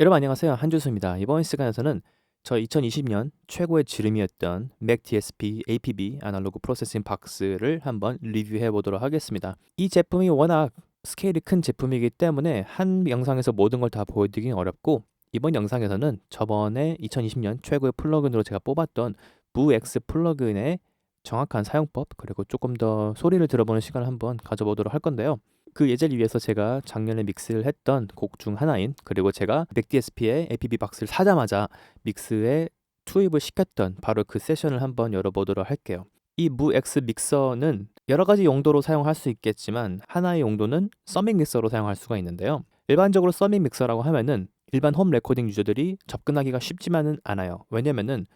여러분 안녕하세요. 한준수입니다. 이번 시간에서는 저 2020년 최고의 지름이었던 Mac DSP APB 아날로그 프로세싱 박스를 한번 리뷰해 보도록 하겠습니다. 이 제품이 워낙 스케일이 큰 제품이기 때문에 한 영상에서 모든 걸 다 보여드리긴 어렵고 이번 영상에서는 저번에 2020년 최고의 플러그인으로 제가 뽑았던 무X 플러그인의 정확한 사용법 그리고 조금 더 소리를 들어보는 시간을 한번 가져보도록 할 건데요. 그 예제를 위해서 제가 작년에 믹스를 했던 곡 중 하나인 그리고 제가 맥DSP의 APB 박스를 사자마자 믹스에 투입을 시켰던 바로 그 세션을 한번 열어보도록 할게요. 이 무X 믹서는 여러 가지 용도로 사용할 수 있겠지만 하나의 용도는 서밍 믹서로 사용할 수가 있는데요. 일반적으로 서밍 믹서라고 하면은 일반 홈 레코딩 유저들이 접근하기가 쉽지만은 않아요. 왜냐면은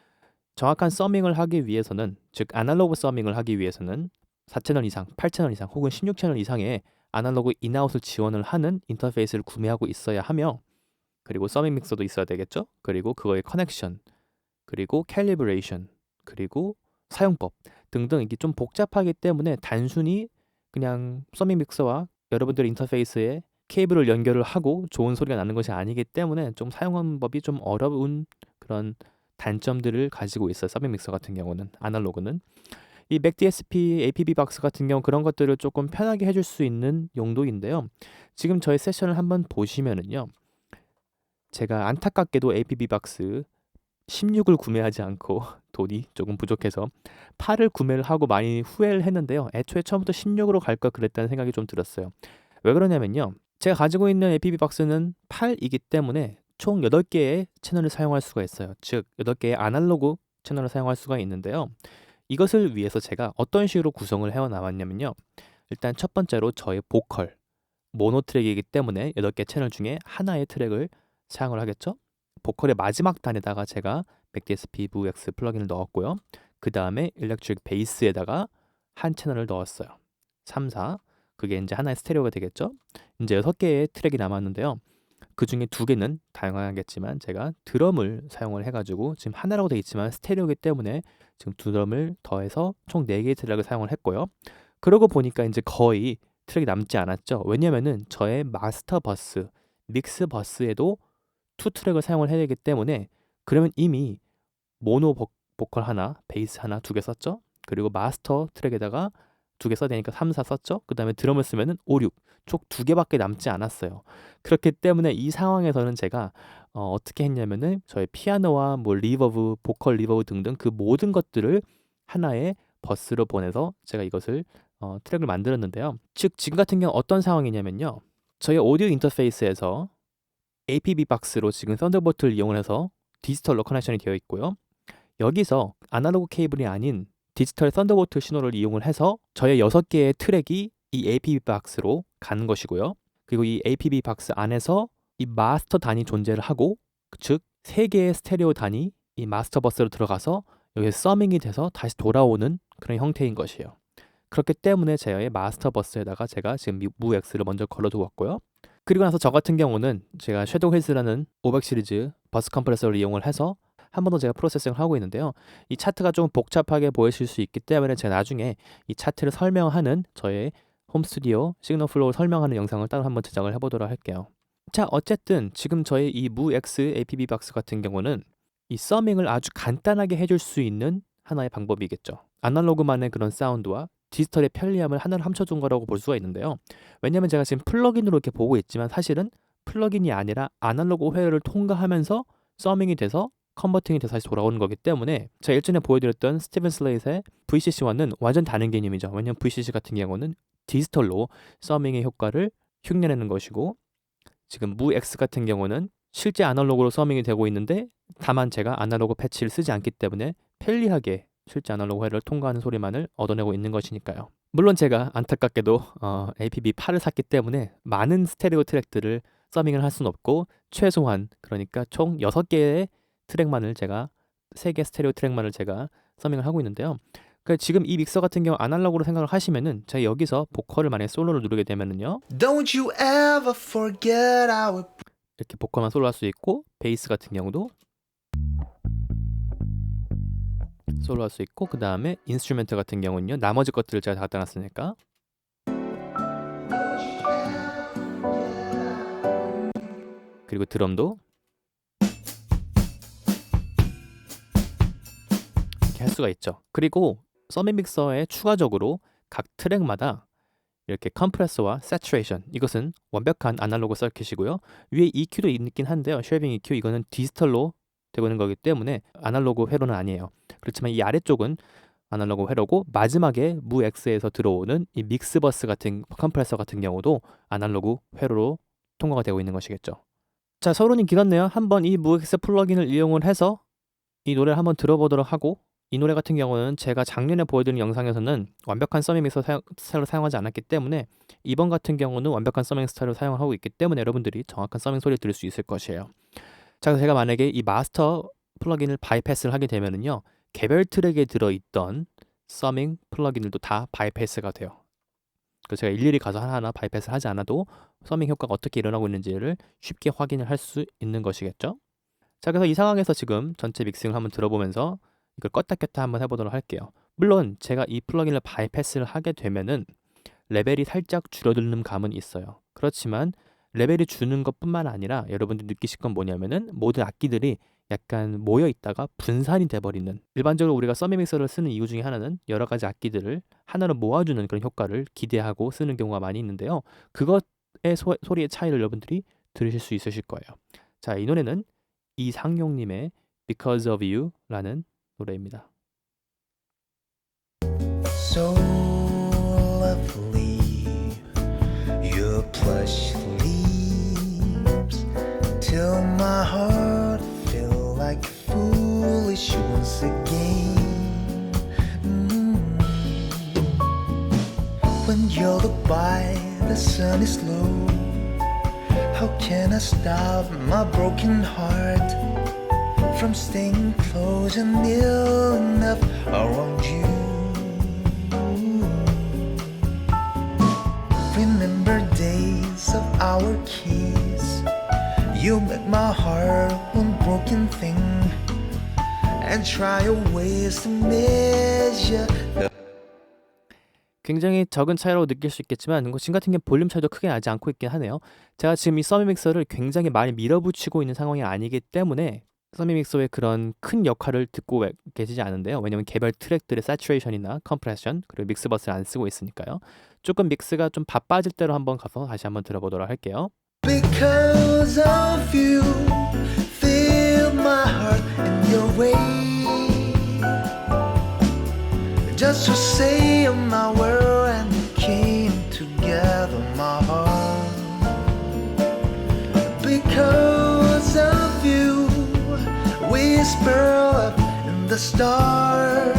정확한 서밍을 하기 위해서는 즉 아날로그 서밍을 하기 위해서는 4채널 이상, 8채널 이상 혹은 16채널 이상의 아날로그 인아웃을 지원을 하는 인터페이스를 구매하고 있어야 하며 그리고 서밍 믹서도 있어야 되겠죠. 그리고 그거의 커넥션, 그리고 캘리브레이션, 그리고 사용법 등등 이게 좀 복잡하기 때문에 단순히 그냥 서밍 믹서와 여러분들 인터페이스에 케이블을 연결을 하고 좋은 소리가 나는 것이 아니기 때문에 좀 사용하는 법이 좀 어려운 그런 단점들을 가지고 있어요. 서밍 믹서 같은 경우는 아날로그는 이 맥DSP APB 박스 같은 경우 그런 것들을 조금 편하게 해줄 수 있는 용도인데요. 지금 저희 세션을 한번 보시면은요. 제가 안타깝게도 APB 박스 16을 구매하지 않고 돈이 조금 부족해서 8을 구매를 하고 많이 후회를 했는데요. 애초에 처음부터 16으로 갈걸 그랬다는 생각이 좀 들었어요. 왜 그러냐면요. 제가 가지고 있는 APB 박스는 8이기 때문에 총 8개의 채널을 사용할 수가 있어요. 즉 8개의 아날로그 채널을 사용할 수가 있는데요. 이것을 위해서 제가 어떤 식으로 구성을 해어 나왔냐면요. 일단 첫 번째로 저의 보컬 모노 트랙이기 때문에 8개 채널 중에 하나의 트랙을 사용을 하겠죠. 보컬의 마지막 단에다가 제가 맥DSP VX 플러그인을 넣었고요. 그 다음에 일렉트릭 베이스에다가 한 채널을 넣었어요. 3, 4. 그게 이제 하나의 스테레오가 되겠죠. 이제 6개의 트랙이 남았는데요. 그 중에 두 개는 다양하겠지만 제가 드럼을 사용을 해가지고 지금 하나라고 되어 있지만 스테레오이기 때문에 지금 드럼을 더해서 총 4개의 트랙을 사용을 했고요. 그러고 보니까 이제 거의 트랙이 남지 않았죠. 왜냐면은 저의 마스터 버스, 믹스 버스에도 투 트랙을 사용을 해야 되기 때문에 그러면 이미 모노 보, 보컬 하나, 베이스 하나 두 개 썼죠. 그리고 마스터 트랙에다가 두 개 써야 되니까 3, 4 썼죠. 그 다음에 드럼을 쓰면은 5, 6. 총 두 개밖에 남지 않았어요. 그렇기 때문에 이 상황에서는 제가 어, 어떻게 했냐면은 저의 피아노와 뭐 리버브, 보컬 리버브 등등 그 모든 것들을 하나의 버스로 보내서 제가 이것을 어, 트랙을 만들었는데요. 즉 지금 같은 경우 어떤 상황이냐면요. 저희 오디오 인터페이스에서 APB 박스로 지금 썬더볼트를 이용을 해서 디지털로 커넥션이 되어 있고요. 여기서 아날로그 케이블이 아닌 디지털 썬더볼트 신호를 이용을 해서 저의 6개의 트랙이 이 APB 박스로 가는 것이고요. 그리고 이 APB 박스 안에서 이 마스터 단이 존재를 하고 즉 3개의 스테레오 단이 이 마스터 버스로 들어가서 여기에 서밍이 돼서 다시 돌아오는 그런 형태인 것이에요. 그렇기 때문에 제의 마스터 버스에다가 제가 지금 무 X를 먼저 걸어두었고요. 그리고 나서 저 같은 경우는 제가 섀도우 힐스라는 500 시리즈 버스 컴프레서를 이용을 해서 한 번 더 제가 프로세싱을 하고 있는데요. 이 차트가 좀 복잡하게 보이실 수 있기 때문에 제가 나중에 이 차트를 설명하는 저의 홈 스튜디오 시그널 플로우 설명하는 영상을 따로 한번 제작을 해보도록 할게요. 자, 어쨌든 지금 저의 이 무X APB 박스 같은 경우는 이 서밍을 아주 간단하게 해줄 수 있는 하나의 방법이겠죠. 아날로그만의 그런 사운드와 디지털의 편리함을 하나로 합쳐준 거라고 볼 수가 있는데요. 왜냐면 제가 지금 플러긴으로 이렇게 보고 있지만 사실은 플러긴이 아니라 아날로그 회로를 통과하면서 서밍이 돼서 컨버팅이 돼서 다시 돌아오는 거기 때문에 제가 일전에 보여드렸던 스티븐 슬레이트의 VCC1은 완전 다른 개념이죠. 왜냐면 VCC 같은 경우는 디지털로 서밍의 효과를 흉내내는 것이고 지금 무X 같은 경우는 실제 아날로그로 서밍이 되고 있는데 다만 제가 아날로그 패치를 쓰지 않기 때문에 편리하게 실제 아날로그 회를 통과하는 소리만을 얻어내고 있는 것이니까요. 물론 제가 안타깝게도 어, APB8을 샀기 때문에 많은 스테레오 트랙들을 서밍을 할 수는 없고 최소한 그러니까 총 6개의 트랙만을 제가 3개 스테레오 트랙만을 제가 서밍을 하고 있는데요. 그러니까 지금 이 믹서 같은 경우 아날로그로 생각을 하시면은 제가 여기서 보컬을 만약에 솔로를 누르게 되면은요. Don't you ever forget our... 이렇게 보컬만 솔로 할 수 있고 베이스 같은 경우도 솔로 할 수 있고 그 다음에 인스트루멘트 같은 경우는요. 나머지 것들을 제가 다 갖다 놨으니까. 그리고 드럼도 이렇게 할 수가 있죠. 그리고 서밋 믹서에 추가적으로 각 트랙마다 이렇게 컴프레서와 세츄레이션 이것은 완벽한 아날로그 서킷이고요. 위에 EQ도 있긴 한데요. 쉐이빙 EQ 이거는 디지털로 되고 있는 거기 때문에 아날로그 회로는 아니에요. 그렇지만 이 아래쪽은 아날로그 회로고 마지막에 무 X에서 들어오는 이 믹스버스 같은 컴프레서 같은 경우도 아날로그 회로로 통과가 되고 있는 것이겠죠. 자, 서론이 길었네요. 한번 이무 X 플러긴을 이용을 해서 이 노래를 한번 들어보도록 하고 이 노래 같은 경우는 제가 작년에 보여드린 영상에서는 완벽한 서밍 믹서 사용, 스타일을 사용하지 않았기 때문에 이번 같은 경우는 완벽한 서밍 스타일을 사용하고 있기 때문에 여러분들이 정확한 서밍 소리를 들을 수 있을 것이에요. 자, 제가 만약에 이 마스터 플러긴을 바이패스를 하게 되면은요. 개별 트랙에 들어있던 서밍 플러긴들도 다 바이패스가 돼요. 그래서 제가 일일이 가서 하나하나 바이패스를 하지 않아도 서밍 효과가 어떻게 일어나고 있는지를 쉽게 확인을 할 수 있는 것이겠죠. 자, 그래서 이 상황에서 지금 전체 믹싱을 한번 들어보면서 이걸 껐다 켰다 한번 해보도록 할게요. 물론 제가 이 플러긴을 바이패스를 하게 되면은 레벨이 살짝 줄어드는 감은 있어요. 그렇지만 레벨이 주는 것뿐만 아니라 여러분들 느끼실 건 뭐냐면은 모든 악기들이 약간 모여 있다가 분산이 돼버리는 일반적으로 우리가 서밋 믹서를 쓰는 이유 중에 하나는 여러 가지 악기들을 하나로 모아주는 그런 효과를 기대하고 쓰는 경우가 많이 있는데요. 그것의 소, 소리의 차이를 여러분들이 들으실 수 있으실 거예요. 자, 이 노래는 이상용님의 Because of You라는 노래입니다. So lovely, your plush leaves till my heart feel like foolish once again. Mm. When you look by, the sun is low. How can I stop my broken heart? From staying close and near enough around you. Remember days of our kiss. You make my heart one broken thing, and try ways to measure 굉장히 적은 차이라고 느낄 수 있겠지만 뭐 지금 같은 경우 볼륨 차이도 크게 나지 않고 있긴 하네요. 제가 지금 이 서밋 믹서를 굉장히 많이 밀어붙이고 있는 상황이 아니기 때문에 서밋 믹서의 그런 큰 역할을 듣고 계시지 않은데요. 왜냐면 개별 트랙들의 사츄레이션이나 컴프레션 그리고 믹스버스를 안 쓰고 있으니까요. 조금 믹스가 좀 바빠질 대로 한번 가서 다시 한번 들어보도록 할게요. Because of you, fill my heart in your way. Just to say my word whisper in the stars.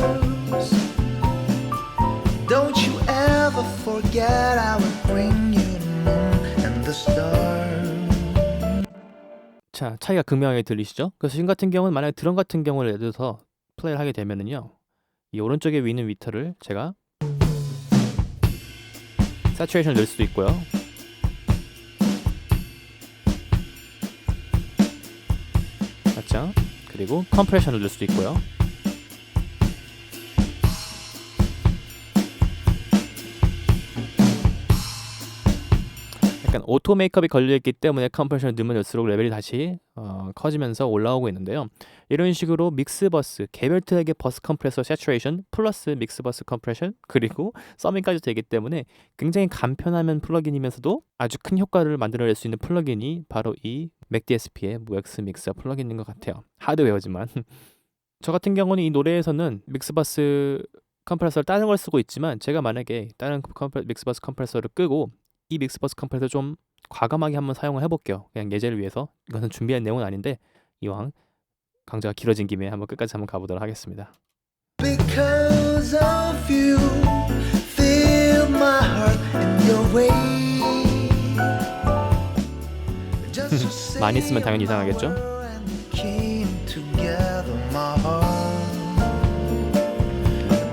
Don't you ever forget I will bring you the moon and the stars. 자, 차이가 극명하게 들리시죠? 그래서 지금 같은 경우는 만약에 드럼 같은 경우를 예를 들어서 플레이를 하게 되면은요. 이 오른쪽에 위는 위터를 제가 사츄레이션을 넣을 수도 있고요. 맞죠? 그리고 컴프레션을 넣을 수도 있고요. 오토 메이크업이 걸려있기 때문에 컴프레션을 넣으면 넣을수록 레벨이 다시 어, 커지면서 올라오고 있는데요. 이런 식으로 믹스버스, 개별 트랙의 버스 컴프레서 세츄레이션 플러스 믹스버스 컴프레션 그리고 서밍까지 되기 때문에 굉장히 간편하면 플러긴이면서도 아주 큰 효과를 만들어낼 수 있는 플러긴이 바로 이 맥DSP의 무엑스 믹서 플러긴인 것 같아요. 하드웨어지만 저 같은 경우는 이 노래에서는 믹스버스 컴프레서를 다른 걸 쓰고 있지만 제가 만약에 다른 컴프레, 믹스버스 컴프레서를 끄고 이 믹스버스 컴프레서 좀 과감하게 한번 사용을 해볼게요. 그냥 예제를 위해서 이것은 준비한 내용은 아닌데 이왕 강좌가 길어진 김에 한번 끝까지 한번 가보도록 하겠습니다. Because of you, fill my heart in your way. Just 많이 쓰면 당연히 이상하겠죠?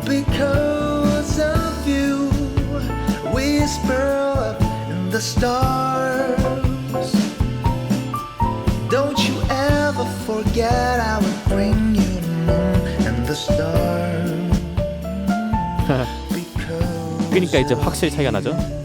Because of you, whisper the stars. Don't you ever forget I will bring you the moon and the stars. 그러니까 이제 확실히 차이가 나죠?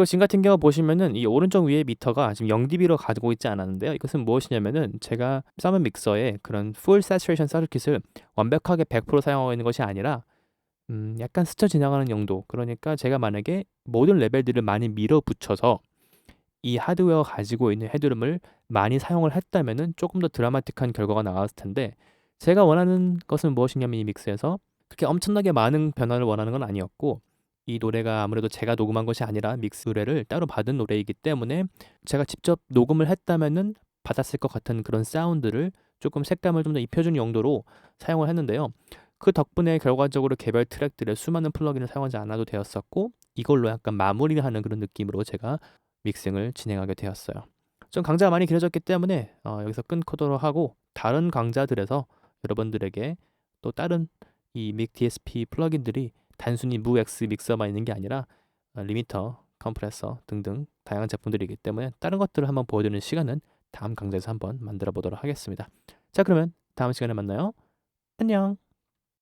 그리고 지금 같은 경우 보시면은 이 오른쪽 위에 미터가 지금 0dB로 가지고 있지 않았는데요. 이것은 무엇이냐면은 제가 사문 믹서의 그런 풀 세츄레이션 서킷을 완벽하게 100% 사용하고 있는 것이 아니라 음, 약간 스쳐 지나가는 용도. 그러니까 제가 만약에 모든 레벨들을 많이 밀어붙여서 이 하드웨어 가지고 있는 헤드룸을 많이 사용을 했다면은 조금 더 드라마틱한 결과가 나왔을 텐데 제가 원하는 것은 무엇이냐면 이 믹스에서 그렇게 엄청나게 많은 변화를 원하는 건 아니었고 이 노래가 아무래도 제가 녹음한 것이 아니라 믹스 노래를 따로 받은 노래이기 때문에 제가 직접 녹음을 했다면은 받았을 것 같은 그런 사운드를 조금 색감을 좀 더 입혀주는 용도로 사용을 했는데요. 그 덕분에 결과적으로 개별 트랙들의 수많은 플러긴을 사용하지 않아도 되었었고 이걸로 약간 마무리를 하는 그런 느낌으로 제가 믹싱을 진행하게 되었어요. 좀 강좌가 많이 길어졌기 때문에 어, 여기서 끊고도록 하고 다른 강좌들에서 여러분들에게 또 다른 이 믹 DSP 플러긴들이 단순히 무엑스 믹서만 있는 게 아니라 어, 리미터, 컴프레서 등등 다양한 제품들이기 때문에 다른 것들을 한번 보여드리는 시간은 다음 강좌에서 한번 만들어 보도록 하겠습니다. 자 그러면 다음 시간에 만나요. 안녕.